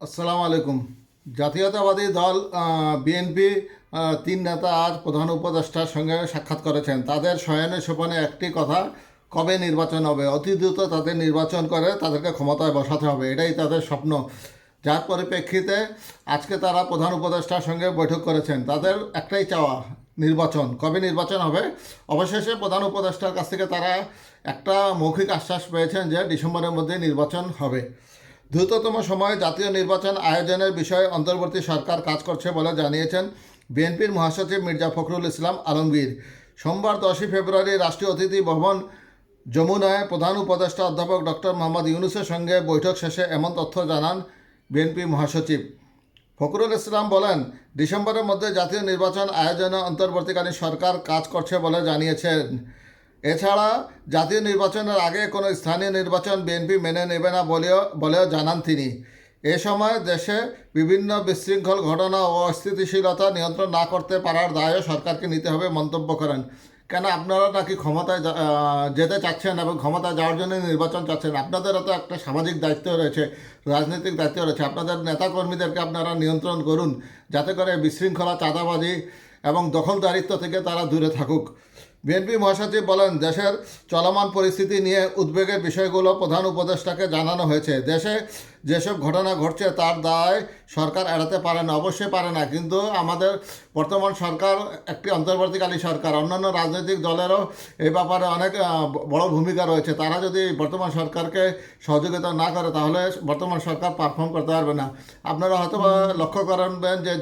আসসালামু আলাইকুম। জাতীয়তাবাদী দল বিএনপি তিন নেতা আজ প্রধান উপদেষ্টার সঙ্গে সাক্ষাৎ করেছেন। তাদের শয়নে সোপনে একটি কথা, কবে নির্বাচন হবে? অতি দ্রুত তাদের নির্বাচন করে তাদেরকে ক্ষমতায় বসাতে হবে, এটাই তাদের স্বপ্ন। যার পরিপ্রেক্ষিতে আজকে তারা প্রধান উপদেষ্টার সঙ্গে বৈঠক করেছেন। তাদের একটাই চাওয়া, নির্বাচন। কবে নির্বাচন হবে? অবশেষে প্রধান উপদেষ্টার কাছ থেকে তারা একটা মৌখিক আশ্বাস পেয়েছেন যে ডিসেম্বরের মধ্যে নির্বাচন হবে। দ্রুততম সময়ে জাতীয় নির্বাচন আয়োজনের বিষয়ে অন্তর্বর্তী সরকার কাজ করছে বলে জানিয়েছেন বিএনপির মহাসচিব মির্জা ফখরুল ইসলাম আলমগীর। সোমবার দশই ফেব্রুয়ারি রাষ্ট্রীয় অতিথি ভবন যমুনায় প্রধান উপদেষ্টা অধ্যাপক ডক্টর মোহাম্মদ ইউনুসের সঙ্গে বৈঠক শেষে এমন তথ্য জানান বিএনপি মহাসচিব। ফখরুল ইসলাম বলেন, ডিসেম্বরের মধ্যে জাতীয় নির্বাচন আয়োজনে অন্তর্বর্তীকালীন সরকার কাজ করছে বলে জানিয়েছেন। এছাড়া জাতীয় নির্বাচনের আগে কোনো স্থানীয় নির্বাচন বিএনপি মেনে নেবে না বলেও বলেও জানান তিনি। এ সময় দেশে বিভিন্ন বিশৃঙ্খল ঘটনা ও অস্থিতিশীলতা নিয়ন্ত্রণ না করতে পারার দায়ও সরকারকে নিতে হবে মন্তব্য করেন। কেন আপনারা নাকি ক্ষমতায় যেতে চাচ্ছেন এবং ক্ষমতায় যাওয়ার জন্য নির্বাচন চাচ্ছেন? আপনাদেরও তো একটা সামাজিক দায়িত্ব রয়েছে, রাজনৈতিক দায়িত্ব রয়েছে। আপনাদের নেতাকর্মীদেরকে আপনারা নিয়ন্ত্রণ করুন, যাতে করে বিশৃঙ্খলা, চাঁদাবাজি এবং দখলদারিত্ব থেকে তারা দূরে থাকুক। বিএনপি মহাসচিব বলেন দেশের চলমান পরিস্থিতি নিয়ে উদ্বেগের বিষয়গুলো প্রধান উপদেষ্টাকে জানানো হয়েছে। দেশে যেসব ঘটনা ঘটছে তার দায় সরকার এড়াতে পারে না অবশ্যই পারে না। কিন্তু আমাদের বর্তমান সরকার একটি অন্তর্বর্তীকালী সরকার অন্যান্য রাজনৈতিক দলেরও এই ব্যাপারে অনেক বড় ভূমিকা রয়েছে। তারা যদি বর্তমান সরকারকে সহযোগিতা না করে তাহলে বর্তমান সরকার পারফর্ম করতে পারবে না। আপনারা হয়তো লক্ষ্য করবেন যে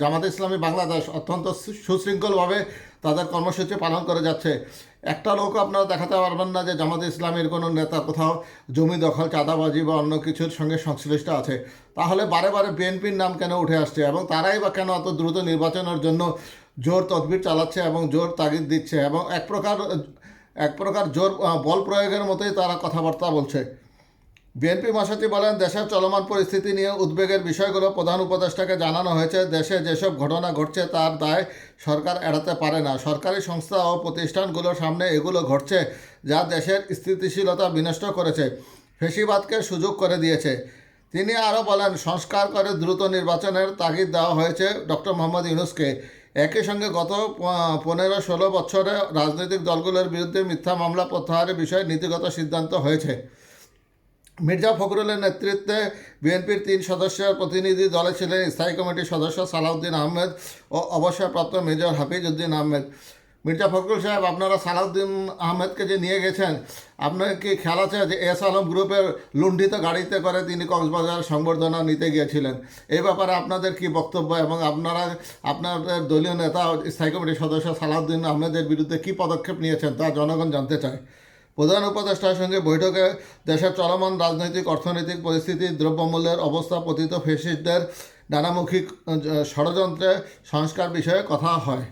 জামাতে ইসলামী বাংলাদেশ অত্যন্ত সুশৃঙ্খলভাবে তাদের কর্মসূচি পালন করে যাচ্ছে। একটা লোক আপনারা দেখাতে পারবেন না যে জামাতে ইসলামের কোনো নেতা কোথাও জমি দখল, চাঁদাবাজি বা অন্য কিছুর সঙ্গে সংশ্লিষ্ট আছে। তাহলে বারে বারে বিএনপির নাম কেন উঠে আসছে এবং তারাই বা কেন অত দ্রুত নির্বাচনের জন্য জোর তদবির চালাচ্ছে এবং জোর তাগিদ দিচ্ছে এবং এক প্রকার এক প্রকার জোর বল প্রয়োগের মতোই তারা কথাবার্তা বলছে। বিএনপি মহাসচিব বলেন, দেশের চলমান পরিস্থিতি নিয়ে উদ্বেগের বিষয়গুলো প্রধান উপদেষ্টাকে জানানো হয়েছে। দেশে যেসব ঘটনা ঘটছে তার দায় সরকার এড়াতে পারে না। সরকারি সংস্থা ও প্রতিষ্ঠানগুলোর সামনে এগুলো ঘটছে যা দেশের স্থিতিশীলতা বিনষ্ট করেছে, ফেসিবাদকে সুযোগ করে দিয়েছে। তিনি আরও বলেন, সংস্কার করে দ্রুত নির্বাচনের তাগিদ দেওয়া হয়েছে ডক্টর মোহাম্মদ ইউনুসকে। একই সঙ্গে গত পনেরো ষোলো বছরে রাজনৈতিক দলগুলোর বিরুদ্ধে মিথ্যা মামলা প্রত্যাহারের বিষয়ে নীতিগত সিদ্ধান্ত হয়েছে। মির্জা ফখরুলের নেতৃত্বে বিএনপির তিন সদস্যের প্রতিনিধি দলে ছিলেন স্থায়ী কমিটির সদস্য সালাউদ্দিন আহমেদ ও অবসরপ্রাপ্ত মেজর হাফিজ উদ্দিন আহমেদ। মির্জা ফখরুল সাহেব, আপনারা সালাউদ্দিন আহমেদকে যে নিয়ে গেছেন, আপনার কি খেয়াল আছে যে এস আলম গ্রুপের লুণ্ঠিত গাড়িতে করে তিনি কক্সবাজার সংবর্ধনা নিতে গিয়েছিলেন? এই ব্যাপারে আপনাদের কি বক্তব্য এবং আপনারা, আপনাদের দলীয় নেতা স্থায়ী কমিটির সদস্য সালাউদ্দিন আহমেদের বিরুদ্ধে কি পদক্ষেপ নিয়েছেন তা জনগণ জানতে চায়। প্রধান উপদেষ্টার সঙ্গে বৈঠকে দেশের চলমান রাজনৈতিক, অর্থনৈতিক পরিস্থিতি, দ্রব্যমূল্যের অবস্থা, পতিত ফেসিস্টদের নানামুখী ষড়যন্ত্রে সংস্কার বিষয়ে কথা হয়।